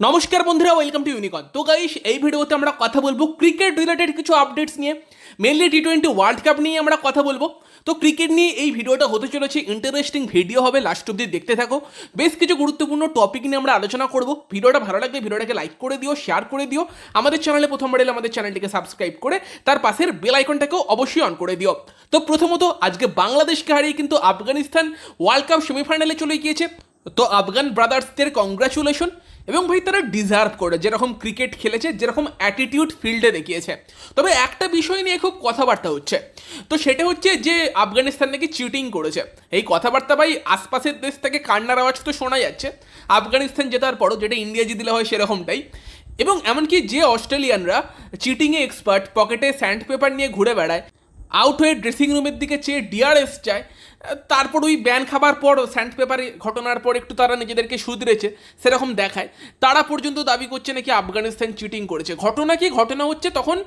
নমস্কার বন্ধুরা welcome to ইউনিকন তো গাইস এই ভিডিওতে আমরা কথা বলব ক্রিকেট রিলেটেড কিছু আপডেটস নিয়ে mainly T twenty world cup নিয়ে আমরা কথা বলব। তো ক্রিকেট নিয়ে এই ভিডিওটা হতে চলেছে ইন্টারেস্টিং ভিডিও হবে লাস্ট অব্দি দেখতে থাকো। বেশ কিছু গুরুত্বপূর্ণ টপিক নিয়ে আমরা আলোচনা করব। ভিডিওটা ভালো লাগলে ভিডিওটাকে লাইক করে দিও শেয়ার করে দিও। আমাদের চ্যানেলে প্রথমবার এলে আমাদের চ্যানেলটিকে সাবস্ক্রাইব করে, তার পাশের বেল আইকনটাকেও অবশ্যই অন করে দিও। তো প্রথমত, আজকে বাংলাদেশকে হারিয়ে কিন্তু আফগানিস্তান ওয়ার্ল্ড কাপ সেমিফাইনালে চলে গিয়েছে। তো আফগান ব্রাদার্সদের কংগ্রাচুলেশন এবং ভাই তারা ডিজার্ভ করে, যেরকম ক্রিকেট খেলেছে, যেরকম অ্যাটিটিউড ফিল্ডে দেখিয়েছে। তবে একটা বিষয় নিয়ে খুব কথাবার্তা হচ্ছে। তো সেটা হচ্ছে যে, আফগানিস্তান নাকি চিটিং করেছে। এই কথাবার্তা ভাই আশপাশের দেশ থেকে কান্নার আওয়াজ তো শোনা যাচ্ছে। আফগানিস্তান জেতার পরও যেটা ইন্ডিয়া জিতলে হয় সেরকমটাই। এবং এমনকি যে অস্ট্রেলিয়ানরা চিটিংয়ে এক্সপার্ট পকেটে স্যান্ড পেপার নিয়ে ঘুরে বেড়ায় আউট হয়ে ড্রেসিং রুমের দিকে চেয়ে ডিআরএস চায় তারপর ওই ব্যান খাবার পর স্যান্ড পেপারে ঘটনার পর একটু তারা নিজেদেরকে শুধরেছে, সেরকম দেখায়। তারা পর্যন্ত দাবি করছে নাকি আফগানিস্তান চিটিং করেছে। ঘটনা কি? ঘটনা হচ্ছে তখন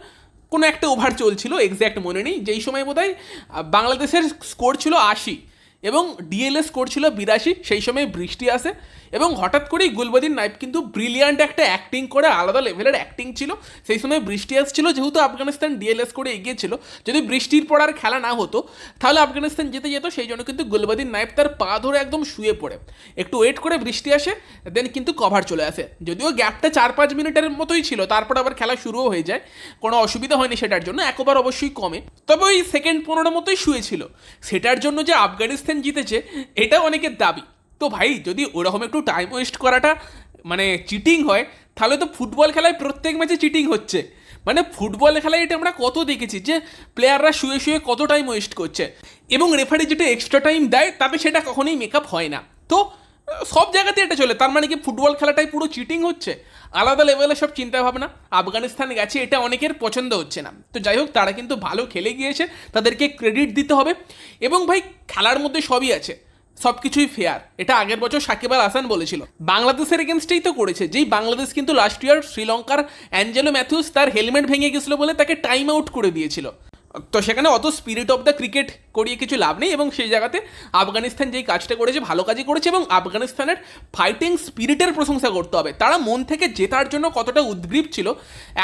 কোনো একটা ওভার চলছিল এক্স্যাক্ট মনে নেই। যেই সময় বোধহয় বাংলাদেশের স্কোর ছিল আশি। এবং ডিএলএস স্কোর ছিল বিরাশি, সেই সময় বৃষ্টি আসে এবং হঠাৎ করেই গুলবদিন নাইব কিন্তু ব্রিলিয়ান্ট একটা অ্যাক্টিং করে, আলাদা লেভেলের অ্যাক্টিং ছিল। সেই সময় বৃষ্টি আসছিল, যেহেতু আফগানিস্তান ডিএলএস করে এগিয়েছিল যদি বৃষ্টির পর আর খেলা না হতো, তাহলে আফগানিস্তান যেতে যেত, সেই জন্য কিন্তু গুলবদিন নাইব তার পা ধরে একদম শুয়ে পড়ে। একটু ওয়েট করে বৃষ্টি আসে দেন কিন্তু কভার চলে আসে। যদিও গ্যাপটা চার পাঁচ মিনিটের মতোই ছিল, তারপর আবার খেলা শুরুও হয়ে যায়, কোনো অসুবিধা হয়নি সেটার জন্য একবার অবশ্যই কমে। তবে ওই সেকেন্ড পনেরো মতোই শুয়েছিল। সেটার জন্য যে আফগানিস্তান জিতেছে, এটা অনেকের দাবি। তো ভাই, যদি ওরকম একটু টাইম ওয়েস্ট করাটা মানে চিটিং হয়, তাহলে তো ফুটবল খেলায় প্রত্যেক ম্যাচে চিটিং হচ্ছে। মানে ফুটবল খেলায় এটা আমরা কত দেখেছি যে প্লেয়াররা শুয়ে শুয়ে কত টাইম ওয়েস্ট করছে। এবং রেফারি যেটা এক্সট্রা টাইম দেয়, তাতে সেটা কখনোই মেকআপ হয় না। তো সব জায়গাতে এটা চলে। তার মানে কি ফুটবল খেলাটাই পুরো চিটিং হচ্ছে? আলাদা লেভেলে সব চিন্তা ভাবনা আফগানিস্তান গেছে, এটা অনেকের পছন্দ হচ্ছে না। তো যাই হোক, তারা কিন্তু ভালো খেলে গিয়েছে, তাদেরকে ক্রেডিট দিতে হবে। এবং ভাই, খেলার মধ্যে সবই আছে। সব কিছুই ফেয়ার এটা আগের বছর সাকিব আল হাসান বলেছিল। বাংলাদেশের এগেনস্টেই তো করেছে। যেই বাংলাদেশ কিন্তু লাস্ট ইয়ার শ্রীলঙ্কার অ্যাঞ্জেলো ম্যাথিউস তার হেলমেট ভেঙে গেছিল বলে তাকে টাইম আউট করে দিয়েছিল। তো সেখানে অত স্পিরিট অফ দ্য ক্রিকেট করিয়ে কিছু লাভ নেই এবং সেই জায়গাতে আফগানিস্তান যেই কাজটা করেছে, ভালো কাজই করেছে এবং আফগানিস্তানের ফাইটিং স্পিরিটের প্রশংসা করতে হবে। তারা মন থেকে জেতার জন্য কতটা উদ্গ্রীব ছিল,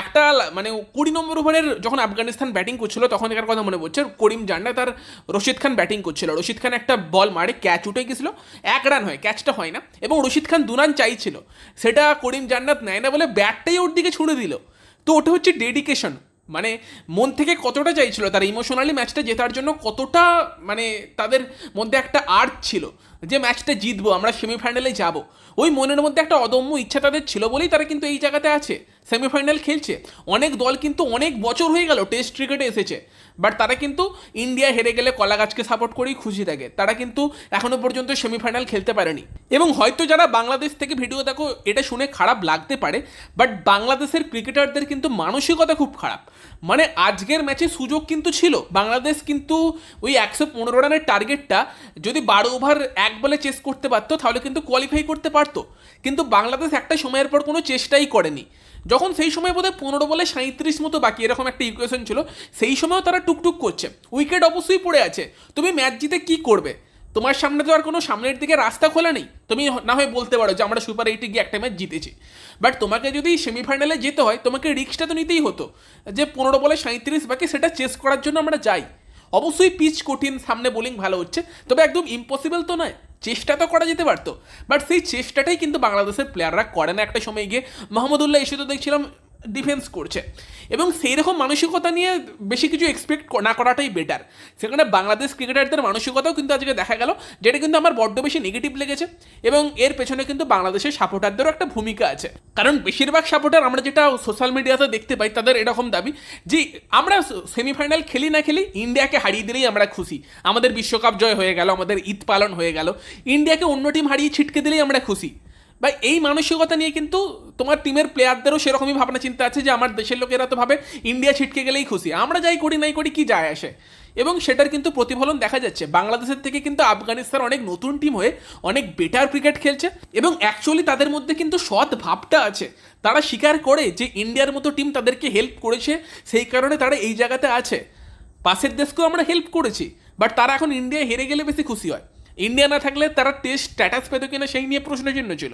একটা মানে কুড়ি নম্বর ওভারের যখন আফগানিস্তান ব্যাটিং করছিল, তখন এখানে কথা মনে পড়ছে, করিম জান্ডা তার রশিদ খান ব্যাটিং করছিল। রশিদ খান একটা বল মারে ক্যাচ উঠে গেছিল, এক রান হয় ক্যাচটা হয় না এবং রশিদ খান দু রান চাইছিল। সেটা করিম জান্নাত নেয় না বলে ব্যাটটাই ওর দিকে ছুড়ে দিল। তো ওটা হচ্ছে ডেডিকেশন মানে মন থেকে কতটা চাইছিল, তারা ইমোশনালি ম্যাচটা জেতার জন্য কতটা মানে তাদের মধ্যে একটা আর্ট ছিল যে ম্যাচটা জিতবো, আমরা সেমিফাইনালে যাব। ওই মনের মধ্যে একটা অদম্য ইচ্ছা তাদের ছিল বলেই তারা কিন্তু এই জায়গাতে আছে। সেমিফাইনাল খেলছে। অনেক দল কিন্তু অনেক বছর হয়ে গেল টেস্ট ক্রিকেটে এসেছে। বাট তারা কিন্তু ইন্ডিয়া হেরে গেলে কলা গাছকে সাপোর্ট করেই খুশি থাকে। তারা কিন্তু এখনও পর্যন্ত সেমিফাইনাল খেলতে পারেনি। এবং হয়তো যারা বাংলাদেশ থেকে ভিডিও দেখো, এটা শুনে খারাপ লাগতে পারে, বাট বাংলাদেশের ক্রিকেটারদের কিন্তু মানসিকতা খুব খারাপ। মানে আজকের ম্যাচে সুযোগ কিন্তু ছিল। বাংলাদেশ কিন্তু ওই একশো পনেরো রানের টার্গেটটা যদি বারো ওভার এক বলে চেস করতে পারতো, তাহলে কিন্তু কোয়ালিফাই করতে পারতো। কিন্তু বাংলাদেশ একটা সময়ের পর কোনো চেষ্টাই করেনি। যখন সেই সময় বোধহয় পনেরো বলে সাঁত্রিশ মতো বাকি এরকম একটা ইকুয়েশন ছিল, সেই সময়ও তারা টুকটুক করছে। উইকেট অবশ্যই পড়ে আছে। তুমি ম্যাচ জিতে কি করবে? তোমার সামনে তো আর কোনো সামনের দিকে রাস্তা খোলা নেই। তুমি না হয় বলতে পারো যে, আমরা সুপার এইটে গিয়ে একটা ম্যাচ জিতেছি। বাট তোমাকে যদি সেমিফাইনালে যেতে হয়, তোমাকে রিক্সটা তো নিতেই হতো যে, পনেরো বলে সাঁত্রিশ বাকি সেটা চেস করার জন্য আমরা যাই। অবশ্যই পিচ কঠিন, সামনে বোলিং ভালো হচ্ছে। তবে একদম ইম্পসিবল তো নয়। চেষ্টা তো করা যেতে পারতো। বাট সেই চেষ্টাটাই কিন্তু বাংলাদেশের প্লেয়াররা করে না। একটা সময় গিয়ে মোহাম্মদুল্লাহ এসে তো দেখছিলাম ডিফেন্স করছে। এবং সেই রকম মানসিকতা নিয়ে বেশি কিছু এক্সপেক্ট না করাটাই বেটার সেখানে বাংলাদেশ ক্রিকেটারদের মানসিকতাও কিন্তু আজকে দেখা গেল, যেটা কিন্তু আমার বড্ড বেশি নেগেটিভ লেগেছে এবং এর পেছনে কিন্তু বাংলাদেশের সাপোর্টারদেরও একটা ভূমিকা আছে। কারণ বেশিরভাগ সাপোর্টার আমরা যেটা সোশ্যাল মিডিয়াতে দেখতে পাই, তাদের এরকম দাবি যে, আমরা সেমিফাইনাল খেলি না খেলি, ইন্ডিয়াকে হারিয়ে দিলেই আমরা খুশি। আমাদের বিশ্বকাপ জয় হয়ে গেল, আমাদের ঈদ পালন হয়ে গেল। ইন্ডিয়াকে অন্য টিম হারিয়ে ছিটকে দিলেই আমরা খুশি। বা এই মানসিকতা নিয়ে কিন্তু তোমার টিমের প্লেয়ারদেরও সেরকমই ভাবনা, চিন্তা আছে যে আমার দেশের লোকেরা তো ভাবে ইন্ডিয়া ছিটকে গেলেই খুশি। আমরা যাই করি, নাই করি কি যায় আসে? এবং সেটার কিন্তু প্রতিফলন দেখা যাচ্ছে। বাংলাদেশের থেকে কিন্তু আফগানিস্তান অনেক নতুন টিম হয়ে অনেক বেটার ক্রিকেট খেলছে এবং অ্যাকচুয়ালি তাদের মধ্যে কিন্তু সৎ ভাবটা আছে। তারা স্বীকার করে যে ইন্ডিয়ার মতো টিম তাদেরকে হেল্প করেছে, সেই কারণে তারা এই জায়গাতে আছে। পাশের দেশকেও আমরা হেল্প করেছি বাট তারা এখন ইন্ডিয়া হেরে গেলে বেশি খুশি হয়। ইন্ডিয়া না থাকলে তারা টেস্ট স্ট্যাটাস পেত কিনা সেই নিয়ে প্রশ্নচিহ্ন ছিল।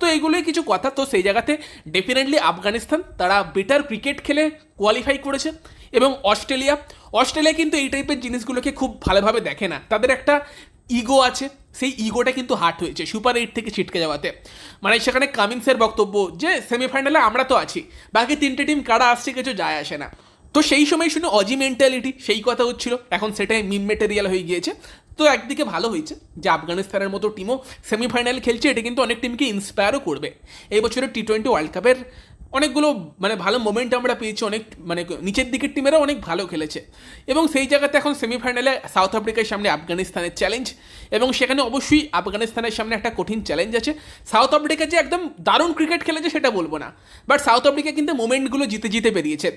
তো এইগুলোই কিছু কথা। তো সেই জায়গাতে ডেফিনেটলি আফগানিস্তান, তারা বেটার ক্রিকেট খেলে কোয়ালিফাই করেছে এবং অস্ট্রেলিয়া। অস্ট্রেলিয়া কিন্তু এই টাইপের জিনিসগুলোকে খুব ভালোভাবে দেখে না। তাদের একটা ইগো আছে, সেই ইগোটা কিন্তু হার্ট হয়েছে সুপার এইট থেকে ছিটকে যাওয়াতে। মানে সেখানে কামিন্সের বক্তব্য যে সেমিফাইনালে আমরা তো আছি, বাকি তিনটে টিম কারা আসছে কিছু যায় আসে না। তো সেই সময় শুনে অজি মেন্টালিটি সেই কথা হচ্ছিল। এখন সেটাই মিম মেটেরিয়াল হয়ে গিয়েছে। তো একদিকে ভালো হয়েছে যে আফগানিস্তানের মতো টিমও সেমিফাইনাল খেলছে, এটা কিন্তু অনেক টিমকে ইন্সপায়ারও করবে। এই বছরের টি টোয়েন্টি ওয়ার্ল্ড কাপের অনেকগুলো মানে ভালো মোমেন্ট আমরা পেয়েছি, অনেক মানে নিচের দিকের টিমেরা অনেক ভালো খেলেছে। এবং সেই জায়গাতে এখন সেমিফাইনালে সাউথ আফ্রিকার সামনে আফগানিস্তানের চ্যালেঞ্জ এবং সেখানে অবশ্যই আফগানিস্তানের সামনে একটা কঠিন চ্যালেঞ্জ আছে। সাউথ আফ্রিকা যে একদম দারুণ ক্রিকেট খেলেছে সেটা বলব না বাট সাউথ আফ্রিকা কিন্তু মোমেন্টগুলো জিতে জিতে বেরিয়েছে।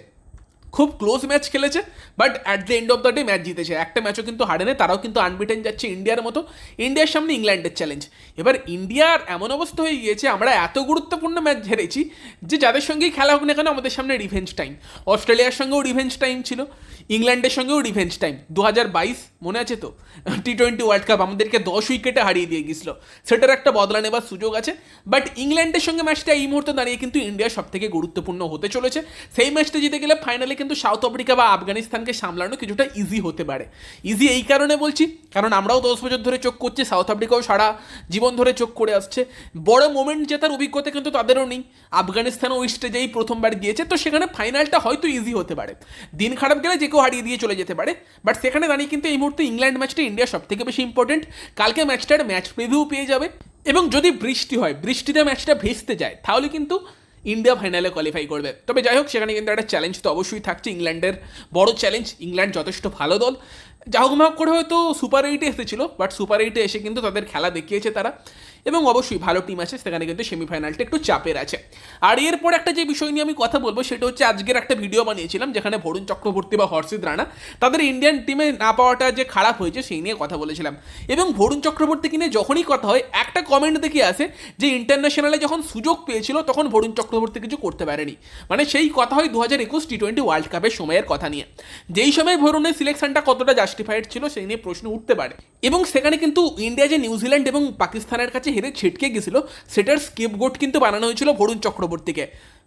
খুব ক্লোজ ম্যাচ খেলেছে but at the end of the day match জিতেছে। একটা ম্যাচও কিন্তু হারেনি, তারাও কিন্তু আনবিটেন যাচ্ছে ইন্ডিয়ার মতো। ইন্ডিয়ার সামনে ইংল্যান্ডের চ্যালেঞ্জ এবার ইন্ডিয়ার এমন অবস্থা হয়ে গিয়েছে, আমরা এত গুরুত্বপূর্ণ ম্যাচ হেরেছি যে যাদের সঙ্গেই খেলা হোক না কেন, আমাদের সামনে রিভেঞ্জ টাইম অস্ট্রেলিয়ার সঙ্গেও রিভেঞ্জ টাইম ছিল ইংল্যান্ডের সঙ্গেও রিভেঞ্জ টাইম দু হাজার বাইশ, মনে আছে তো? টি টোয়েন্টি ওয়ার্ল্ড কাপ আমাদেরকে দশ উইকেটে হারিয়ে দিয়ে গেছিল সেটার একটা বদলা নেবার সুযোগ আছে বাট ইংল্যান্ডের সঙ্গে ম্যাচটা এই মুহূর্তে দাঁড়িয়ে কিন্তু ইন্ডিয়া সব থেকে গুরুত্বপূর্ণ হতে চলেছে। সেই ম্যাচটা জিতে গেলে ফাইনালে কিন্তু সাউথ আফ্রিকা বা আফগানিস্তানকে সামলানো কিছুটা ইজি হতে পারে। ইজি এই কারণে বলছি, কারণ আমরাও দশ বছর ধরে চোখ করছি, সাউথ আফ্রিকাও সারা জীবন ধরে চোখ করে আসছে। বড় মোমেন্ট জেতার অভিজ্ঞতা কিন্তু তাদেরও নেই। আফগানিস্তান ওই স্টেজেই প্রথমবার গিয়েছে তো সেখানে ফাইনালটা হয়তো ইজি হতে পারে। দিন খারাপ গেলে যে কেউ হারিয়ে দিয়ে চলে যেতে পারে। বাট সেখানে দাঁড়িয়ে কিন্তু এই মুহূর্তে ইংল্যান্ড ম্যাচটা ইন্ডিয়া সব থেকে বেশি ইম্পর্টেন্ট কালকে ম্যাচটার ম্যাচ প্রিভিউ পেয়ে যাবে। এবং যদি বৃষ্টি হয়, বৃষ্টিতে ম্যাচটা ভেস্তে যায়, তাহলে কিন্তু ইন্ডিয়া ফাইনালে কোয়ালিফাই করবে। তবে যাই হোক সেখানে কিন্তু একটা চ্যালেঞ্জ তো অবশ্যই থাকছে ইংল্যান্ডের। বড় চ্যালেঞ্জ ইংল্যান্ড যথেষ্ট ভালো দল। যা হোক করে হয়তো সুপার এইটে এসেছিল বাট সুপার এইটে এসে কিন্তু তাদের খেলা দেখিয়েছে তারা। এবং অবশ্যই ভালো টিম আছে, সেখানে কিন্তু সেমিফাইনালটা একটু চাপের আছে। আর এরপর একটা যে বিষয় নিয়ে আমি কথা বলব, সেটা হচ্ছে আজকের একটা ভিডিও বানিয়েছিলাম, যেখানে ভরুণ চক্রবর্তী বা হর্ষিত রানা, তাদের ইন্ডিয়ান টিমে না পাওয়াটা যে খারাপ হয়েছে, সেই নিয়ে কথা বলেছিলাম। এবং ভরুণ চক্রবর্তীকে নিয়ে যখনই কথা হয়, একটা কমেন্ট দেখে আসে যে ইন্টারন্যাশনালে যখন সুযোগ পেয়েছিল, তখন ভরুণ চক্রবর্তী কিছু করতে পারেনি। মানে সেই কথা হয় দু হাজার একুশ টি টোয়েন্টি ওয়ার্ল্ড কাপের সময়ের কথা নিয়ে। যেই সময় ভরুণের সিলেকশনটা কতটা জাস্টিফাইড ছিল, সেই নিয়ে প্রশ্ন উঠতে পারে। এবং সেখানে কিন্তু ইন্ডিয়া যে নিউজিল্যান্ড এবং পাকিস্তানের কাছে হেরে ছিটকে গেছিল, সেটার স্কেপ গোট কিন্তু বানানো হয়েছিল ভরুণ চক্রবর্তীকে।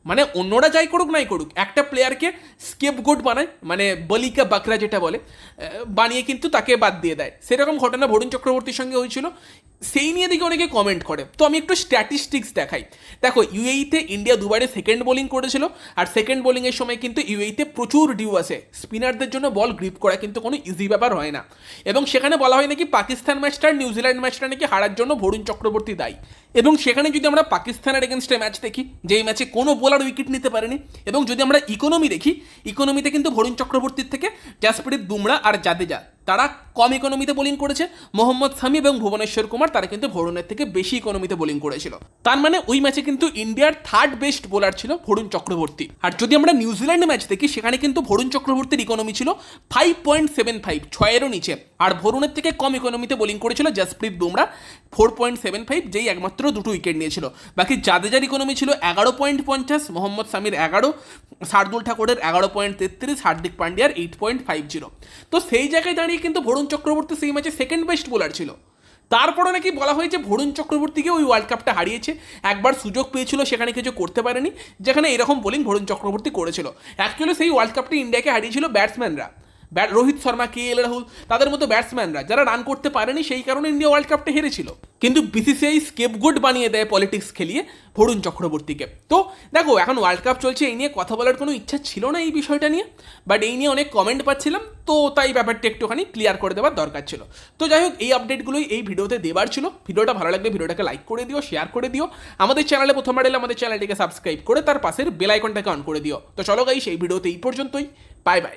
মানে অন্যরা যাই করুক নাই করুক, একটা প্লেয়ারকে স্কেপ গোট বানায় মানে বলিকা বাকরা যেটা বলে বানিয়ে কিন্তু তাকে বাদ দিয়ে দেয়। সেরকম ঘটনা ভরুণ চক্রবর্তীর সঙ্গে হয়েছিল। সেই নিয়ে দেখি অনেকে কমেন্ট করে। তো আমি একটু স্ট্যাটিস্টিক্স দেখাই। দেখো ইউএইতে ইন্ডিয়া দুবারে সেকেন্ড বোলিং করেছিল, আর সেকেন্ড বোলিংয়ের সময় কিন্তু ইউএইতে প্রচুর ডিউ আসে। স্পিনারদের জন্য বল গ্রিপ করা কিন্তু কোনো ইজি ব্যাপার হয় না। এবং সেখানে বলা হয় নাকি পাকিস্তান ম্যাচটা আর নিউজিল্যান্ড ম্যাচটা নাকি হারার জন্য ভরুণ চক্রবর্তী দায়ী। এবং সেখানে যদি আমরা পাকিস্তানের এগেনস্টে ম্যাচ দেখি, যেই ম্যাচে কোনো বোলার উইকেট নিতে পারেনি, এবং যদি আমরা ইকোনমি দেখি ইকোনমিতে কিন্তু ভরুণ চক্রবর্তীর থেকে জাসপ্রীত বুমরা আর জাদেজা তারা কম ইকোনমিতে বোলিং করেছে। মোহাম্মদ সামি এবং ভুবনেশ্বর কুমার, তারা কিন্তু ভরুণের থেকে বেশি ইকোনমিতে বোলিং করেছিল। তার মানে ওই ম্যাচে কিন্তু ইন্ডিয়ার থার্ড বেস্ট বোলার ছিল ভরুণ চক্রবর্তী। আর যদি আমরা নিউজিল্যান্ড ম্যাচ দেখি, সেখানে কিন্তু ভরুণ চক্রবর্তীর ইকোনমি ছিল ফাইভ পয়েন্ট সেভেন ফাইভ ছয়েরও নিচে। আর ভরুণের থেকে কম ইকোনমিতে বোলিং করেছিল Jasprit Bumrah four point seven five যেই একমাত্র দুটো উইকেট নিয়েছিল। বাকি জাদেজার ইকোনমি ছিল এগারো পয়েন্ট পঞ্চাশ, মোহাম্মদ সামির এগারো, শার্দুল ঠাকুরের এগারো পয়েন্ট তেত্রিশ, হার্দিক পান্ডিয়ার এইট পয়েন্ট ফাইভ জিরো তো সেই জায়গায় দাঁড়িয়ে কিন্তু ভরুণ চক্রবর্তী সেই ম্যাচে সেকেন্ড বেস্ট বোলার ছিল। তারপরে নাকি বলা হয়েছে ভরুণ চক্রবর্তীকে ওই ওয়ার্ল্ড কাপটা হারিয়েছে। একবার সুযোগ পেয়েছিল, সেখানে কিছু করতে পারেনি। যেখানে এরকম বোলিং ভরুণ চক্রবর্তী করেছিল। অ্যাকচুয়ালি সেই ওয়ার্ল্ড কাপটি ইন্ডিয়াকে হারিয়েছিল batsmen bat Rohit Sharma, K L Rahul, তাদের মতো ব্যাটসম্যানরা যারা রান করতে পারেনি, সেই কারণে ইন্ডিয়া ওয়ার্ল্ড কাপটা হেরেছিল। কিন্তু বিসিসিআই স্কেপগুড বানিয়ে দেয় পলিটিক্স খেলিয়ে ভরুণ চক্রবর্তীকে। তো দেখো, এখন ওয়ার্ল্ড কাপ চলছে, এই নিয়ে কথা বলার কোনো ইচ্ছা ছিল না এই বিষয়টা নিয়ে বাট এই নিয়ে অনেক কমেন্ট পাচ্ছিলাম, তো তাই ব্যাপারটা একটুখানি ক্লিয়ার করে দেওয়ার দরকার ছিল। তো যাই হোক, এই আপডেটগুলোই এই ভিডিওতে দেবার ছিল। ভিডিওটা ভালো লাগলে ভিডিওটাকে লাইক করে দিও শেয়ার করে দিও। আমাদের চ্যানেলে প্রথমবার এলে আমাদের চ্যানেলটিকে সাবস্ক্রাইব করে তার পাশের বেল আইকনটাকে অন করে দিও। তো চলো গাই সেই ভিডিওতে এই পর্যন্তই। Bye bye